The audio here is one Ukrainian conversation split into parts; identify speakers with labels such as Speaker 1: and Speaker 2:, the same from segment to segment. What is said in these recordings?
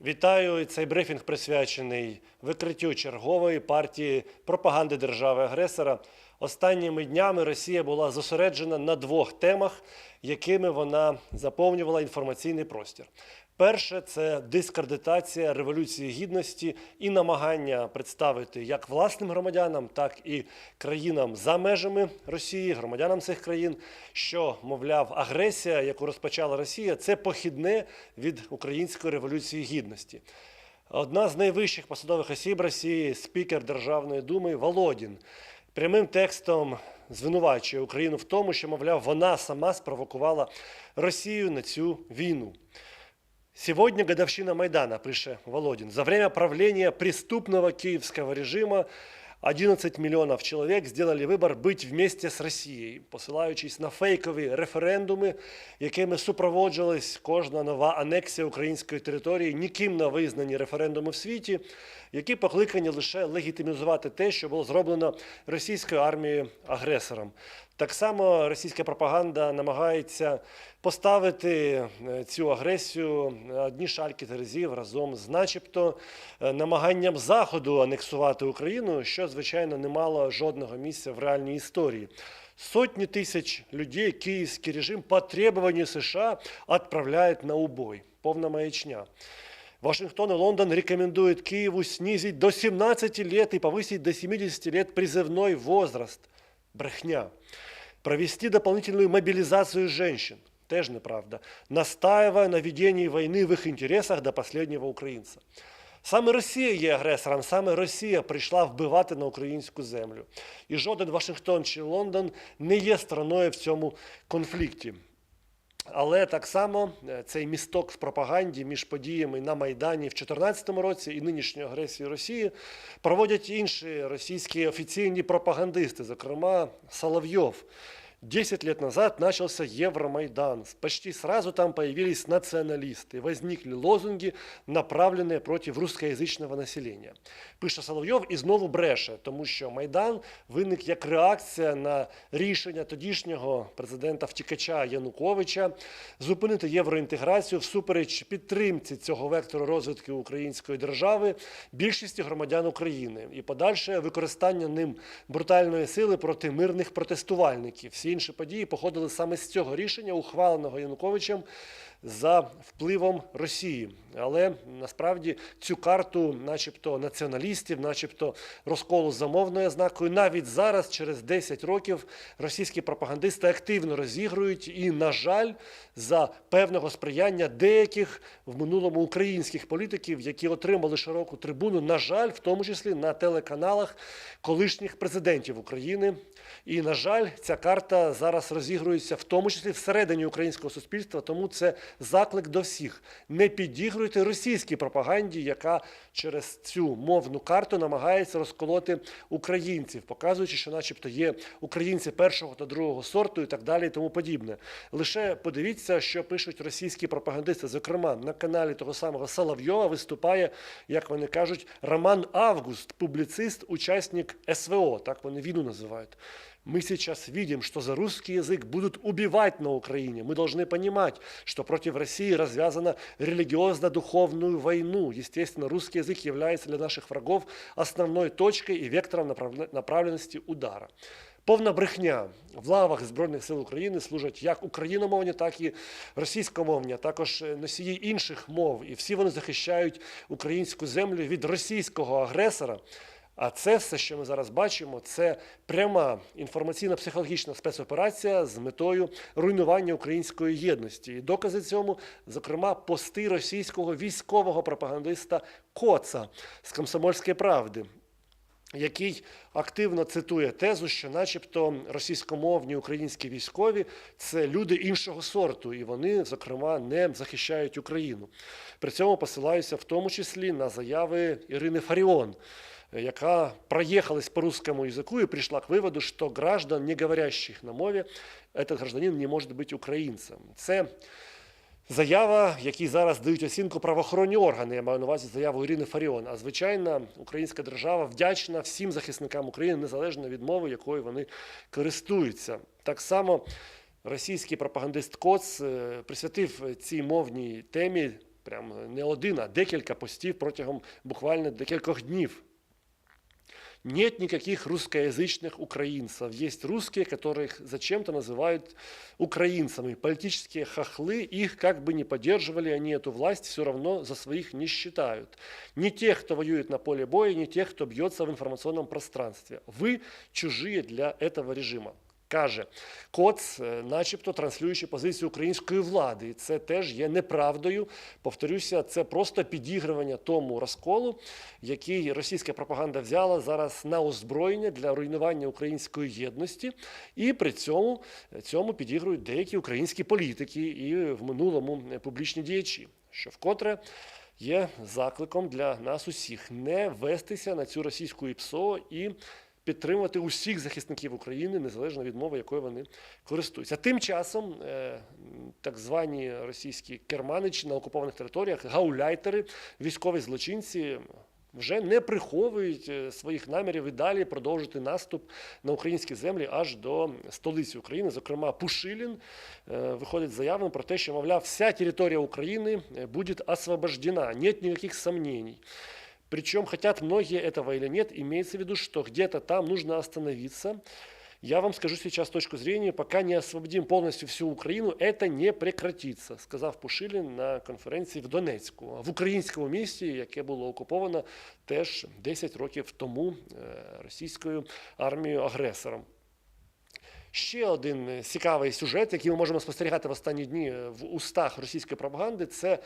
Speaker 1: Вітаю. Цей брифінг присвячений викриттю чергової партії пропаганди держави-агресора. Останніми днями Росія була зосереджена на двох темах, якими вона заповнювала інформаційний простір. Перше це дискредитація революції гідності і намагання представити як власним громадянам, так і країнам за межами Росії, громадянам цих країн, що, мовляв, агресія, яку розпочала Росія, це похідне від української революції гідності. Одна з найвищих посадових осіб Росії, спікер Державної думи Володін, прямим текстом звинувачує Україну в тому, що, мовляв, вона сама спровокувала Росію на цю війну. Сегодня годовщина Майдана, пише Володин. За время правления преступного киевского режима 11 миллионов человек сделали вибір бути вместе з Росією, посилаючись на фейкові референдуми, якими супроводжувалась кожна нова анексія української території, ніким не визнані референдуми в світі, які покликані лише легітимізувати те, що було зроблено російською армією агресором. Так само російська пропаганда намагається поставити е, цю агресію на одні шальки терезів разом з, начебто, е, намаганням Заходу анексувати Україну, що, звичайно, не мало жодного місця в реальній історії. Сотни тысяч людей киевский режим по требованию США отправляет на убой. Полная маячня. Вашингтон и Лондон рекомендуют Киеву снизить до 17 лет и повысить до 70 лет призывной возраст. Брехня. Провести дополнительную мобилизацию женщин. Теж неправда. Настаивая на ведении войны в их интересах до последнего українця. Саме Росія є агресором, саме Росія прийшла вбивати на українську землю. І жоден Вашингтон чи Лондон не є стороною в цьому конфлікті. Але так само е, цей місток в пропаганді між подіями на Майдані в 2014 році і нинішньою агресією Росії проводять інші російські офіційні пропагандисти, зокрема Соловйов. 10 лет назад начался Евромайдан. Почти сразу там появились националисты. Возникли лозунги, направленные против русскоязычного населення. Пише Соловйов і знову бреше, тому що Майдан виник як реакція на рішення тодішнього президента втікача Януковича зупинити євроінтеграцію всупереч підтримці цього вектору розвитку української держави більшості громадян України і подальше використання ним брутальної сили проти мирних протестувальників. Всі інші події походили саме з цього рішення, ухваленого Януковичем за впливом Росії. Але насправді цю карту, начебто націоналістів, начебто розколу за мовною ознакою, навіть зараз, через 10 років, російські пропагандисти активно розігрують і, на жаль, за певного сприяння деяких в минулому українських політиків, які отримали широку трибуну, на жаль, в тому числі на телеканалах колишніх президентів України. І, на жаль, ця карта зараз розігрується в тому числі всередині українського суспільства, тому це заклик до всіх. Не підігруйте російській пропаганді, яка через цю мовну карту намагається розколоти українців, показуючи, що, начебто, є українці першого та другого сорту і так далі, і тому подібне. Лише подивіться, що пишуть російські пропагандисти. Зокрема, на каналі того самого Соловйова виступає, як вони кажуть, Роман Август, публіцист, учасник СВО, так вони війну називають. Мы сейчас видим, что за русский язык будут убивать на Украине. Мы должны понимать, что против России развязана религиозно-духовную войну. Естественно, русский язык является для наших врагов основной точкой и вектором направлен- направленности удара. Повна брехня в лавах Збройних сил України служать як україномовні, так і російськомовні, а також е, носії інших мов. І всі вони захищають українську землю від російського агресора. А це все, що ми зараз бачимо, це пряма інформаційно-психологічна спецоперація з метою руйнування української єдності. І докази цьому, зокрема, пости російського військового пропагандиста Коца з Комсомольської правди. Який активно цитує тезу, що, начебто, російськомовні українські військові це люди іншого сорту, і вони, зокрема, не захищають Україну. При цьому посилаюся в тому числі на заяви Ірини Фаріон, яка проехалась по русскому языку и пришла к выводу, что граждан, не говорящих на мове, этот гражданин не може бути українцем. Це Заява, якій зараз дають оцінку правоохоронні органи, я маю на увазі заяву Ірини Фаріон. А звичайно, українська держава вдячна всім захисникам України, незалежно від мови, якою вони користуються. Так само російський пропагандист Коц е, присвятив цій мовній темі прям не один, а декілька постів протягом буквально декількох днів. Нет никаких русскоязычных украинцев. Есть русские, которых зачем-то называют украинцами. Политические хохлы, их как бы не поддерживали они эту власть, все равно за своих не считают. Не тех, кто воюет на поле боя, не тех, кто бьется в информационном пространстве. Вы чужие для этого режима. Каже Коц, е, начебто транслюючи позицію української влади. Це теж є неправдою. Повторюся, це просто підігрування тому розколу, який російська пропаганда взяла зараз на озброєння для руйнування української єдності, і при цьому цьому підігрують деякі українські політики і в минулому публічні діячі, що вкотре. Є закликом для нас усіх не вестися на цю російську ІПСО і підтримувати усіх захисників України, незалежно від мови, якою вони користуються. Тим часом е, так звані російські керманичі на окупованих територіях, гауляйтери, військові злочинці. Вже не приховують е, своїх намірів і далі продовжити наступ на українські землі аж до столиці України. Зокрема, Пушилін е, виходить з про те, що мовляв, вся територія України буде освобождена, нет ніяких сомнений. Причем хотят многие этого или нет, имеется в виду, что где-то там нужно остановиться. Я вам скажу сейчас точку зрения, пока не освободим полностью всю Украину, это не прекратится, сказав Пушилін на конференції в Донецьку, в українському місті, яке було окуповано теж 10 років тому е, російською армією агресором. Ще один цікавий сюжет, який ми можемо спостерігати в останні дні е, в устах російської пропаганди, це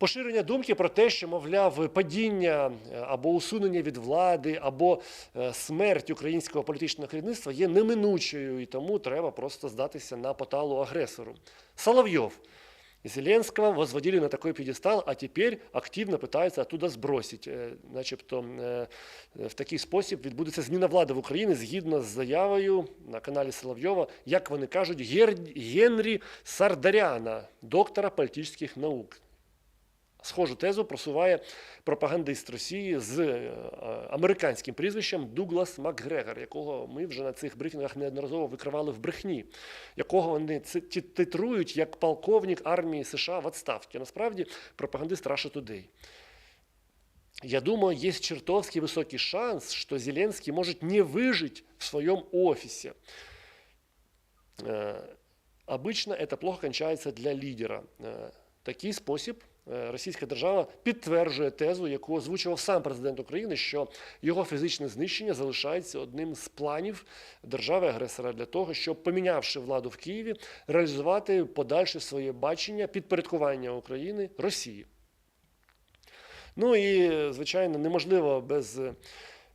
Speaker 1: Поширення думки про те, що, мовляв, падіння е, або усунення від влади, або е, смерть українського політичного керівництва є неминучою, і тому треба просто здатися на поталу агресору. Соловйов. Зеленского возводили на такой пьедестал, а теперь активно пытаются оттуда сбросить. Е, Начебто в такий спосіб відбудеться зміна влади в Україні згідно з заявою на каналі Соловйова, як вони кажуть, Генрі Сардаряна, доктора політичних наук. Схожу тезу просуває пропагандист Росії з е, американським прізвищем Дуглас Макгрегор, якого ми вже на цих брифінгах неодноразово викривали в брехні, якого вони ци- ті- титрують як полковник армії США в відставці. Насправді пропагандист Russia Today. Я думаю, есть чертовски высокий шанс, что Зеленский может не выжить в своем офисе. Э, Обычно это плохо кончается для лідера. Е, Такий спосіб е, російська держава підтверджує тезу, яку озвучував сам президент України, що його фізичне знищення залишається одним з планів держави-агресора для того, щоб, помінявши владу в Києві, реалізувати подальше своє бачення підпорядкування України Росії. Ну і, звичайно, неможливо без е,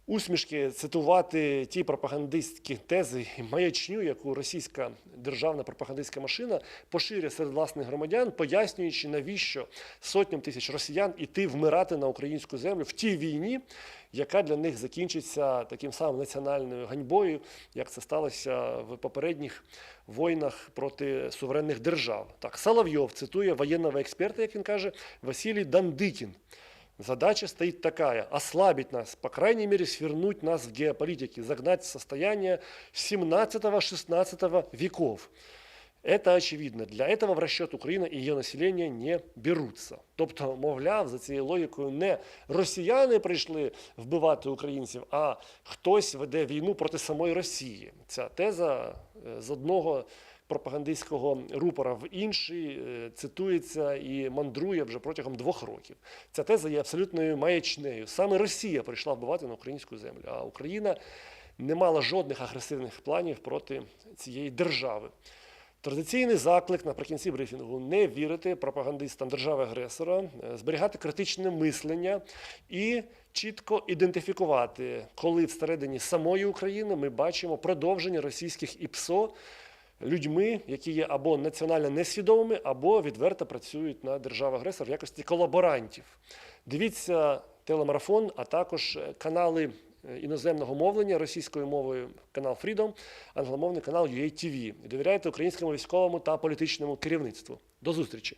Speaker 1: усмішки цитувати ті пропагандистські тези і маячню, яку російська державна пропагандистська машина поширює серед власних громадян, пояснюючи, навіщо сотням тисяч росіян іти вмирати на українську землю в тій війні, яка для них закінчиться таким самим національною ганьбою, як це сталося в попередніх війнах проти суверенних держав. Так, Соловйов цитує воєнного експерта, як він каже, Василій Дандикін. Задача стоит такая – ослабить нас, по крайней мере, свернуть нас в геополитике, загнать в состояние 17-16 веков. Это очевидно. Для этого в расчет Украина и ее население не беруться. Тобто, мовляв, за цією логікою не росіяни прийшли вбивати українців, а хтось веде війну проти самої Росії. Ця теза е, з одного пропагандистського рупора в інший е, цитується і мандрує вже протягом двох років. Ця теза є абсолютною маячнею. Саме Росія прийшла вбивати на українську землю, а Україна не мала жодних агресивних планів проти цієї держави. Традиційний заклик наприкінці брифінгу не вірити пропагандистам держави-агресора, е, зберігати критичне мислення і чітко ідентифікувати, коли всередині самої України ми бачимо продовження російських ІПСО людьми, які є або національно несвідомими, або відверто працюють на державу-агресор в якості колаборантів. Дивіться телемарафон, а також е, канали е, іноземного мовлення російською мовою, канал Freedom, англомовний канал UATV. Довіряйте українському військовому та політичному керівництву. До зустрічі!